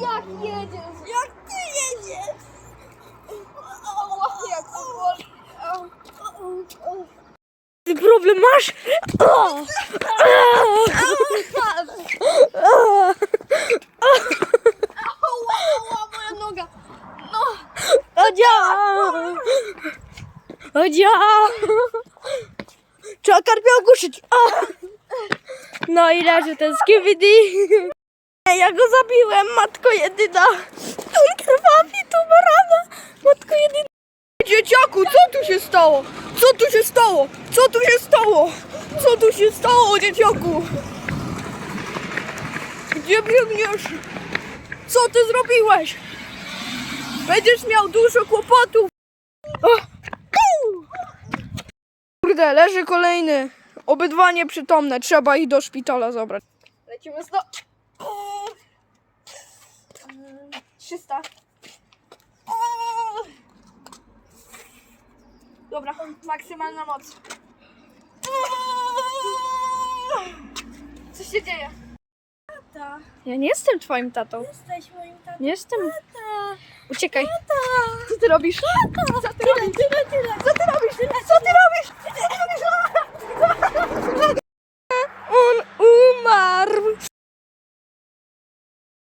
Jak jedziesz? Jak ty jedziesz? Jak to boli. Ty problem masz? O! Moja noga. No, Odzia! Odzia! Trzeba karpia ogłuszyć. O! No i leży ten skibidi. Ja go zabiłem, matko jedyna. On krwawi, tu rana. Matko jedyna. Dzieciaku, co tu się stało? Co tu się stało? Co tu się stało? Co tu się stało, dzieciaku? Gdzie biegniesz? Co ty zrobiłeś? Będziesz miał dużo kłopotów. Kurde, leży kolejny. Obydwa nieprzytomne. Trzeba ich do szpitala zabrać. lecimy sto... 300. Dobra, maksymalna moc. Co się dzieje? Tata, Ja nie jestem twoim tatą. jesteś moim tatą. Nie jestem. Tata, Uciekaj. tata. Co ty robisz? Co ty robisz?